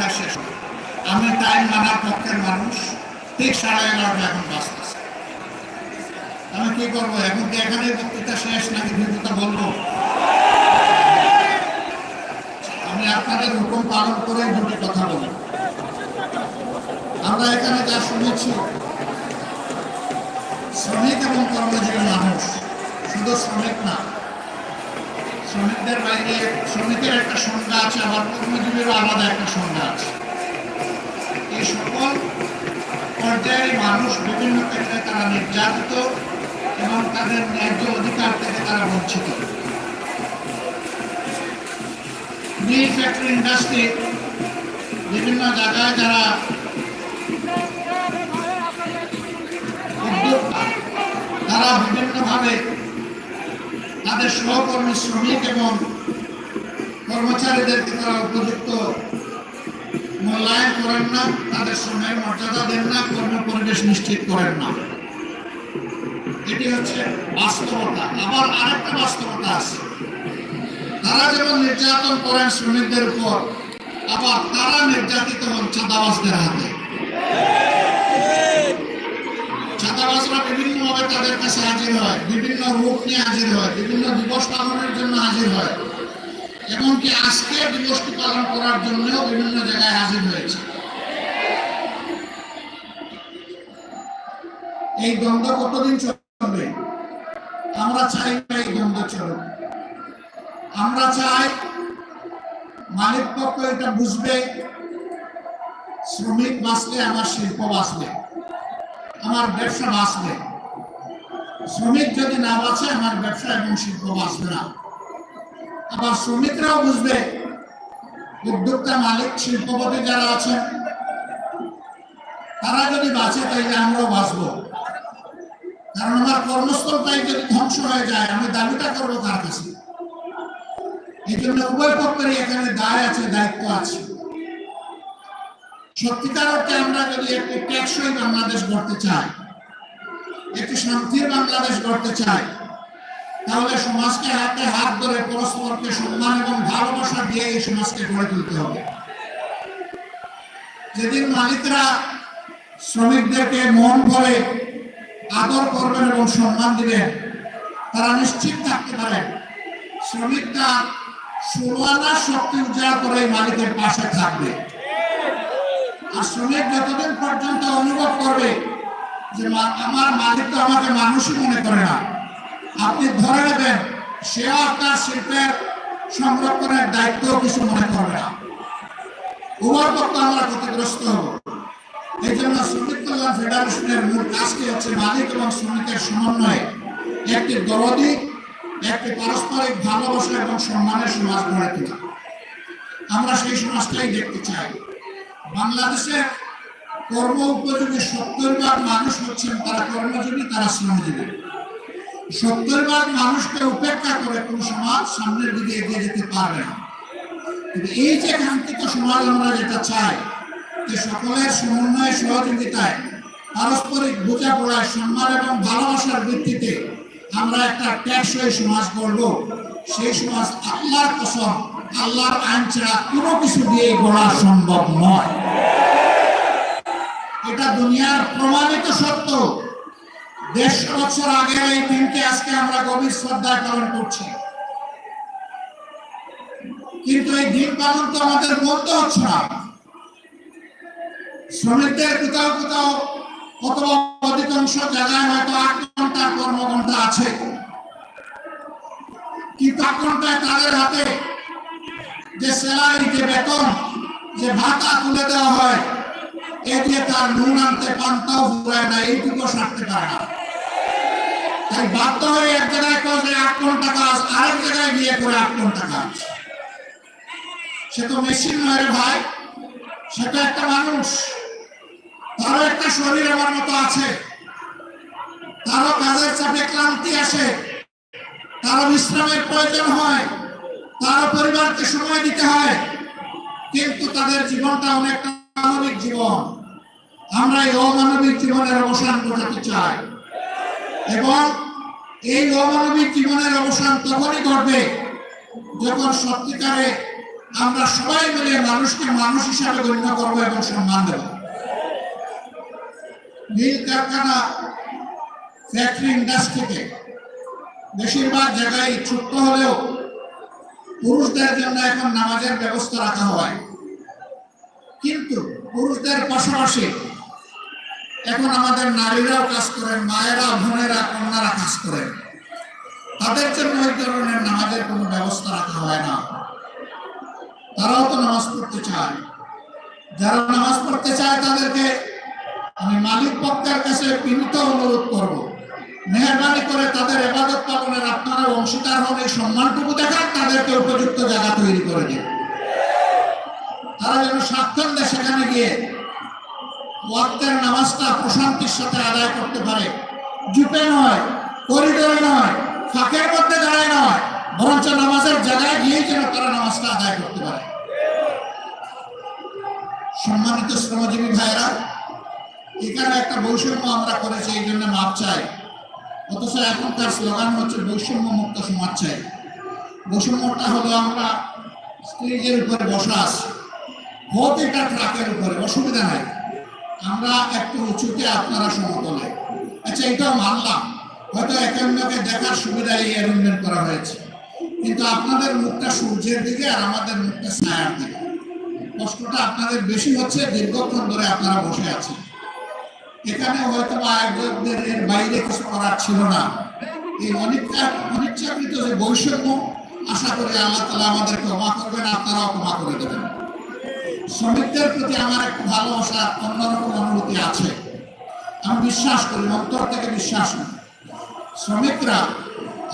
পর্যায়ে শেষ হবে। আমি টাইম মানার পক্ষের মানুষ, ঠিক সাড়ে এগারোটা এখন বাঁচতেছে আমি কি করব? এখন কি এখানে বক্তৃতা শেষ নাকি ভিডিওটা বলব? আমি আপনাদের হুকুম পালন করে দুটি কথা বলি আমরা এখানে যা শুনেছি, শ্রমিক এবং কর্মজীবী মানুষ, শুধু শ্রমিক না শ্রমিকদের বাইরে, শ্রমিকের একটা সংজ্ঞা আছে আবার কর্মজীবীরও আলাদা একটা সংজ্ঞা আছে। এই সকল পর্যায়ে মানুষ বিভিন্ন ক্ষেত্রে তারা নির্যাতিত এবং তাদের ন্যায্য অধিকার থেকে তারা বঞ্চিত। মিল ফ্যাক্টরি ইন্ডাস্ট্রি বিভিন্ন জায়গায় যারা তারা বিভিন্নভাবে তাদের সহকর্মী, শ্রমিক এবং কর্মচারীদেরকে তারা উপযুক্ত মূল্যায়ন করেন না, তাদের সময়ের মর্যাদা দেন না কর্ম পরিবেশ নিশ্চিত করেন না। এটি হচ্ছে বাস্তবতা। আবার আরেকটা বাস্তবতা আছে। তারা যেমন নির্যাতন করেন শ্রমিকদের উপর, আবার তারা নির্যাতিত হন চাঁদাবাজদের হাতে। চাঁদাবাজরা বিভিন্নভাবে তাদের কাছে হাজির হয়, বিভিন্ন রূপ নিয়ে হাজির হয়, বিভিন্ন দিবস পালনের জন্য হাজির হয়। এমনকি আজকে দিবসটি পালন করার জন্যও বিভিন্ন জায়গায় হাজির হয়েছে। এই দ্বন্দ্ব কতদিন চলবে? আমরা চাই না এই দ্বন্দ্ব চলুক। আমরা চাই মালিক পক্ষ এটা বুঝবে, শ্রমিক বাঁচলে আমার শিল্প বাঁচবে। আমার ব্যবসা বাঁচবে। শ্রমিক যদি না বাঁচে, আমার ব্যবসা এবং শিল্প বাঁচবে না। আবার শ্রমিকরাও বুঝবে, উদ্যোক্তা, মালিক, শিল্পপতি যারা আছেন, তারা যদি বাঁচে, তাইলে আমরাও বাঁচবো। কারণ আমার কর্মস্থলটাই যদি ধ্বংস হয়ে যায়, আমি দাবিটা করব তার কাছে। এই জন্য উভয় পক্ষেরই এখানে দায় আছে, দায়িত্ব আছে। সত্যিকার অর্থে আমরা যদি একটি টেকসই বাংলাদেশ গড়তে চাই, একটি শান্তির বাংলাদেশ গড়তে চাই, তাহলে সমাজকে হাতে হাত ধরে পরস্পরকে সম্মান এবং ভালোবাসা দিয়ে এই সমাজকে গড়ে তুলতে হবে। যেদিন মালিকরা শ্রমিকদেরকে মন ভরে আদর করবেন এবং সম্মান দিবেন, তারা নিশ্চিত থাকতে পারেন শ্রমিকরা ষোলো আনা শক্তি উজাড় করে মালিকের পাশে থাকবে। আর শ্রমিক যতদিন পর্যন্ত অনুভব করবে যে আমার মালিক তো আমাকে মানুষই মনে করে না। আপনি ধরে নেবেন সেও আপনার শিল্পের সংরক্ষণের দায়িত্ব কিছু মনে করবে না। উভয় পক্ষ আমরা ক্ষতিগ্রস্ত হব। এই জন্য শ্রমিক কল্যাণ ফেডারেশনের মূল কাজটি হচ্ছে, মালিক এবং শ্রমিকের সমন্বয়ে একটি দরদি একটি পারস্পরিক ভালোবাসা এবং সম্মানের সমাজ গড়ে তোলা। আমরা সেই সমাজটাই দেখতে চাই। বাংলাদেশের কর্ম উপযোগী সত্তর ভাগ মানুষ হচ্ছেন, তারা কর্মজীবী, তারা শ্রমজীবী। সত্তর ভাগ মানুষকে উপেক্ষা করে কোন সমাজ সামনের দিকে এগিয়ে যেতে পারবে না। এই যে কাঙ্ক্ষিত সমাজ আমরা যেটা চাই, যে সকলের সমন্বয়, সহযোগিতায়, পারস্পরিক বোঝাপড়ায়, সম্মান এবং ভালোবাসার ভিত্তিতে আমরা একটা টেকসই সমাজ গড়ব। সেই সমাজ আল্লাহর কসম আল্লাহর আইন ছাড়া কোনো কিছু দিয়ে গড়া সম্ভব নয়। এটা দুনিয়ার প্রমাণিত সত্য। দেড়শো বছর আগের এই দিনকে আজকে আমরা গভীর শ্রদ্ধায় পালন করছি। কিন্তু এই দিন পালন তো আমাদের বলতে হচ্ছে না। শ্রমিকদের কোথাও কোথাও অথবা অধিকাংশ জায়গায় হয়তো আট ঘণ্টা কর্মঘন্টা আছে। কিন্তু আট ঘন্টায় তাদের হাতে যে স্যালারি যে বেতন, যে ভাতা তুলে দেওয়া হয়, এ দিয়ে তার নুন আনতে পান্তাও ফুরায় না, এইটুকু সারতে পারে না। তাই বাধ্য হয়ে এক জায়গায় করে আট ঘণ্টা কাজ আরেক জায়গায় গিয়ে করে আট ঘণ্টা কাজ সে তো মেশিন নয় ভাই, সে তো একটা মানুষ। তারও একটা শরীর আমার মতো আছে। তারও কাজের চাপে ক্লান্তি আসে। তারও বিশ্রামের প্রয়োজন হয়। তারও পরিবারকে সময় দিতে হয়, কিন্তু তাদের জীবনটা অনেকটা মানবিক জীবন। আমরা এই অমানবিক জীবনের অবসান ঘটাতে চাই। এবং এই অমানবিক জীবনের অবসান তখনই ঘটবে যখন সত্যিকারে আমরা সবাই মিলে মানুষকে মানুষ হিসাবে গণ্য করব এবং সম্মান দেব। নীল কারখানা ফ্যাক্টরি ইন্ডাস্ট্রিতে বেশিরভাগ জায়গায় ছোট্ট হলেও পুরুষদের জন্য এখন নামাজের ব্যবস্থা রাখা হয়। কিন্তু পুরুষদের পাশাপাশি এখন আমাদের নারীরাও কাজ করেন, মায়েরা, বোনেরা, কন্যারা কাজ করেন। তাদের জন্য ওই ধরনের নামাজের কোনো ব্যবস্থা রাখা হয় না। তারাও তো নামাজ পড়তে চায়। যারা নামাজ পড়তে চায় তাদেরকে আমি মালিক পক্ষের কাছে বিনীত অনুরোধ করব। মেহরবানি করে তাদের এবাদত পালনের আপনারা অংশীদার হন, এই সম্মানটুকু দেখান, তাদেরকে উপযুক্ত জায়গা তৈরি করে দিন। তারা যেন স্বাচ্ছন্দ্যে সেখানে গিয়ে ওয়াক্তের নামাজটা প্রশান্তির সাথে আদায় করতে পারে। জুপে নয়, করিডোরে নয়, ফাঁকের মধ্যে দাঁড়ায় নয়, বরঞ্চ নামাজের জায়গায় গিয়েই যেন তারা নামাজটা আদায় করতে পারে। সম্মানিত শ্রমজীবী ভাইরা এখানে একটা বৈষম্য আমরা করেছি, এই জন্য মাপ চাই। অথচ এখনকার স্লোগান হচ্ছে বৈষম্য মুক্ত সমাজ চাই। বৈষম্যটা হলো আমরা স্টেজের উপরে বসা আছি। হোক এটা ট্রাকের উপরে, অসুবিধা নাই। আমরা একটু উঁচুতে আপনারা সমতলে। আচ্ছা এটাও মানলাম। হয়তো একে অন্যকে দেখার সুবিধা এই অ্যারেঞ্জমেন্ট করা হয়েছে। কিন্তু আপনাদের মুখটা সূর্যের দিকে আর আমাদের মুখটা ছায়ার দিকে। কষ্টটা আপনাদের বেশি হচ্ছে, দীর্ঘক্ষণ ধরে আপনারা বসে আছেন। এখানে হয়তো বা আয়োজকদের বাইরে কিছু করার ছিল না। এই অনিচ্ছা অনিচ্ছাকৃত যে বৈষম্য, আশা করি আল্লাহ তালা আমাদেরকে ক্ষমা করবেন, আপনারাও ক্ষমা করে দেবেন। শ্রমিকদের প্রতি আমার একটু ভালোবাসা, অন্যরকম অনুভূতি আছে। আমি বিশ্বাস করি, অন্তর থেকে বিশ্বাস করি। শ্রমিকরা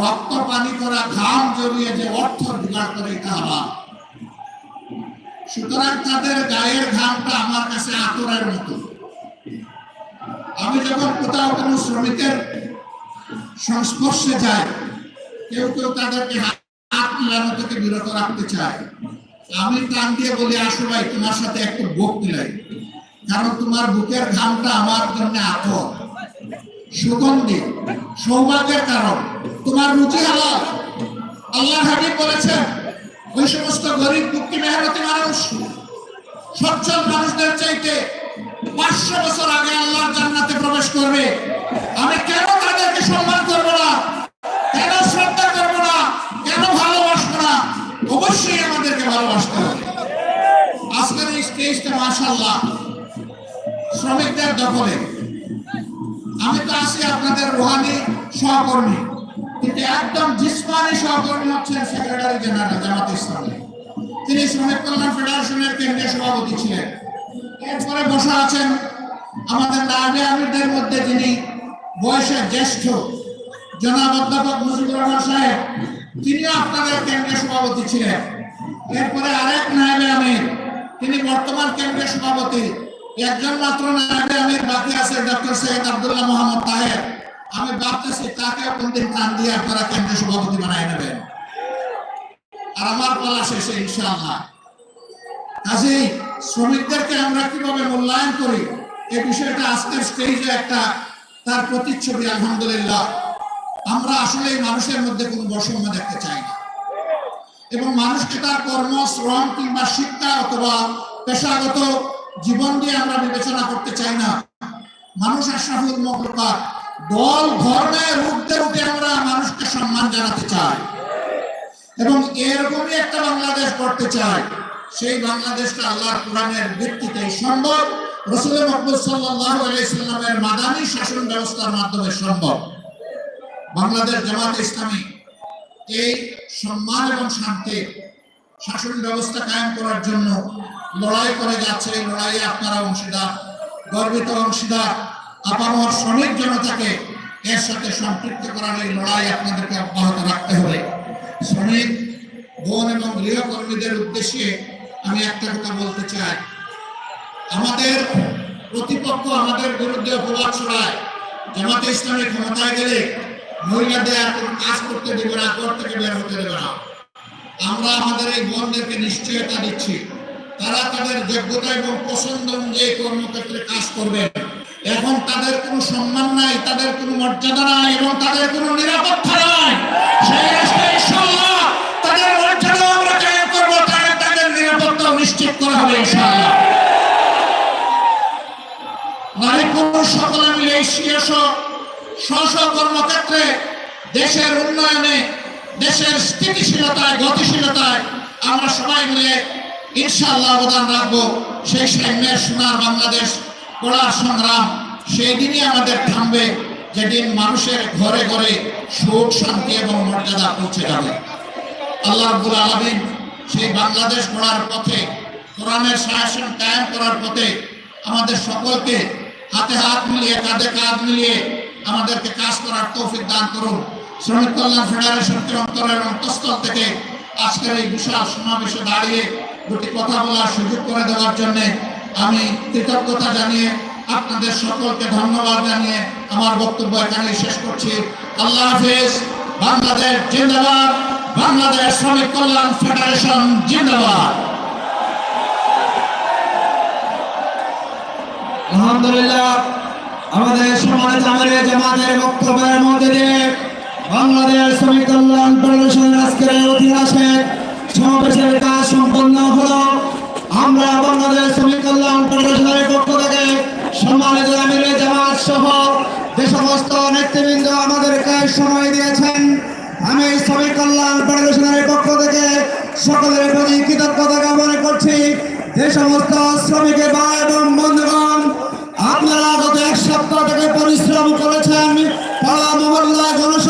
রক্ত, পানি করা, ঘাম জড়িয়ে যে অর্থ জোগাড় করে, এটা হালাল। সুতরাং তাদের গায়ের ঘামটা আমার কাছে আতরের মতো। আমি যখন কোথাও কোনো শ্রমিকের সংস্পর্শে যাই কেউ কেউ তাদেরকে হাত মিলানো থেকে বিরত রাখতে চায়। আমি টান দিয়ে বলি, আসো ভাই, তোমার সাথে একটু বুক মিলাই কারণ তোমার বুকের ঘামটা আমার জন্য আতর। সুগন্ধি, সৌভাগ্যের কারণ। তোমার রুচি হালাল। আল্লাহ হাবিব বলেছেন, ওই সমস্ত গরিব, দুঃখী, মেহনতি মানুষ, সচ্ছল মানুষদের চাইতে পাঁচশো বছর আগে আল্লাহর জান্নাতে প্রবেশ করবে। আমি কেন তাদেরকে সম্মান করব না? কেন শ্রদ্ধা করব না? কেন ভালোবাসবো না? অবশ্যই আমাদেরকে ভালোবাসতে হবে। আজকের এই স্টেজটা মাশাল্লাহ শ্রমিকদের দখলে। আমি তো আছি আপনাদের রোহানি সহকর্মী। কিন্তু একদম জিসমানি সহকর্মী হচ্ছেন সেক্রেটারি জেনারেল জামাত ইসলামী। তিনি শ্রমিক কল্যাণ ফেডারেশনের কেন্দ্রীয় সভাপতি ছিলেন। এরপরে বসা আছেন আমাদের নায়বে আমিরদের মধ্যে যিনি বয়সে জ্যেষ্ঠ, জনাব অধ্যাপক মুজিবুর রহমান সাহেব তিনিও আপনাদের কেন্দ্রীয় সভাপতি ছিলেন। এরপরে আরেক নায়বে আমির, তিনি বর্তমান কেন্দ্রীয় সভাপতি। একজন মাত্র নায়বে আমির বাকি আছে, ডক্টর সৈয়দ আব্দুল্লাহ মোহাম্মদ তাহের। আমি ভাবতেছি তাকে কোনদিন টান দিয়ে আপনারা কেন্দ্রীয় সভাপতি বানাই নেবেন। আর আমার পালা শেষে ইনশাআল্লাহ। কাজেই শ্রমিকদেরকে আমরা কীভাবে মূল্যায়ন করি এই বিষয়টা আজকের স্টেজে একটা তার প্রতিচ্ছবি, আলহামদুলিল্লাহ। আমরা আসলে মানুষের মধ্যে কোনো বৈষম্য দেখতে চাই না। এবং মানুষকে তার কর্ম, শ্রম কিংবা শিক্ষা অথবা পেশাগত জীবন দিয়ে আমরা বিবেচনা করতে চাই না। মানুষ আশরাফুল মকলকার দল ধর্মের রূপতে রূপে আমরা মানুষকে সম্মান জানাতে চাই। এবং এরকমই একটা বাংলাদেশ করতে চাই। সেই বাংলাদেশটা আল্লাহর কোরআনের ভিত্তিতে সম্ভব রসুল মকবুল সাল্লাহ আলাইসাল্লামের মাদানী শাসন ব্যবস্থার মাধ্যমে সম্ভব। বাংলাদেশ জামাত ইসলামী এই সম্মান এবং শান্তি শাসন ব্যবস্থা কায়েম করার জন্য লড়াই করে যাচ্ছে। এই লড়াইয়ে আপনারা অংশীদার, গর্বিত অংশীদার, আপামর শ্রমিক জনতাকে এর সাথে সম্পৃক্ত করার এই লড়াই আপনাদেরকে অব্যাহত রাখতে হবে। শ্রমিক, বোন এবং গৃহকর্মীদের উদ্দেশ্যে আমি একটা কথা বলতে চাই। আমাদের প্রতিপক্ষ আমাদের বিরুদ্ধে অপবাদ ছড়ায়। জামাতে ইসলামী ক্ষমতায় গেলে মহিলাদের কাজ করতে দেবে না, ঘর থেকে বের হতে দেবে না। আমরা আমাদের এই বোনদেরকে নিশ্চয়তা দিচ্ছি। তারা তাদের যোগ্যতা এবং পছন্দ অনুযায়ী কর্মক্ষেত্রে কাজ করবেন। এখন তাদের কোনো সম্মান নাই, তাদের কোনো মর্যাদা নাই এবং তাদের কোনো নিরাপত্তা নাই। সেই করা হবে ইনশাআল্লাহ। সকলে মিলে স্ব কর্মক্ষেত্রে দেশের উন্নয়নে, দেশের স্থিতিশীলতায়, গতিশীলতায় আমরা সবাই মিলে ইনশাআল্লাহ অবদান রাখব। সেই সাম্যের সোনার বাংলাদেশ গড়ার সংগ্রাম, সেই দিনই আমাদের থামবে, যেদিন মানুষের ঘরে ঘরে সুখ, শান্তি এবং মর্যাদা পৌঁছে যাবে। আল্লাহ রাব্বুল আলামিন সেই বাংলাদেশ গড়ার পথে কোরআনের শাসন কায়েম করার পথে আমাদের সকলকে হাতে হাত মিলিয়ে, কাঁধে কাঁধ মিলিয়ে আমাদেরকে কাজ করার তৌফিক দান করুন। শ্রমিক কল্যাণ ফেডারেশনকে অন্তরের অন্তঃস্থল থেকে আজকের এই বিশাল সমাবেশে দাঁড়িয়ে দুটি কথা বলার সুযোগ করে দেওয়ার জন্যে আমি কৃতজ্ঞতা জানিয়ে আপনাদের সকলকে ধন্যবাদ জানিয়ে আমার বক্তব্য এখানে শেষ করছি। আল্লাহ হাফেজ, বাংলাদেশ জিন্দাবাদ, বাংলাদেশ শ্রমিক কল্যাণ ফেডারেশন জিন্দাবাদ। আলহামদুলিল্লাহ, আমাদের সম্মানিত আমাদের জামাতের বক্তব্যের মধ্যে বাংলাদেশ শ্রমিক কল্যাণ আজকের ঐতিহাসিক সমাবেশের কাজ সম্পন্ন হলো। আমরা বাংলাদেশ শ্রমিক কল্যাণ ফেডারেশনের পক্ষ থেকে সম্মানিত আমির জামাত সহ সমস্ত নেতৃবৃন্দ আমাদেরকে সময় দিয়েছেন। আমি শ্রমিক কল্যাণ ফেডারেশনের পক্ষ থেকে সকলের প্রতি কৃতজ্ঞতা জ্ঞাপন করছি। যে সমস্ত শ্রমিক ভাই এবং বন্ধুগণ, আপনারা গত এক সপ্তাহ থেকে পরিশ্রম করেছেন, পড়া মোহল্লা গণসভা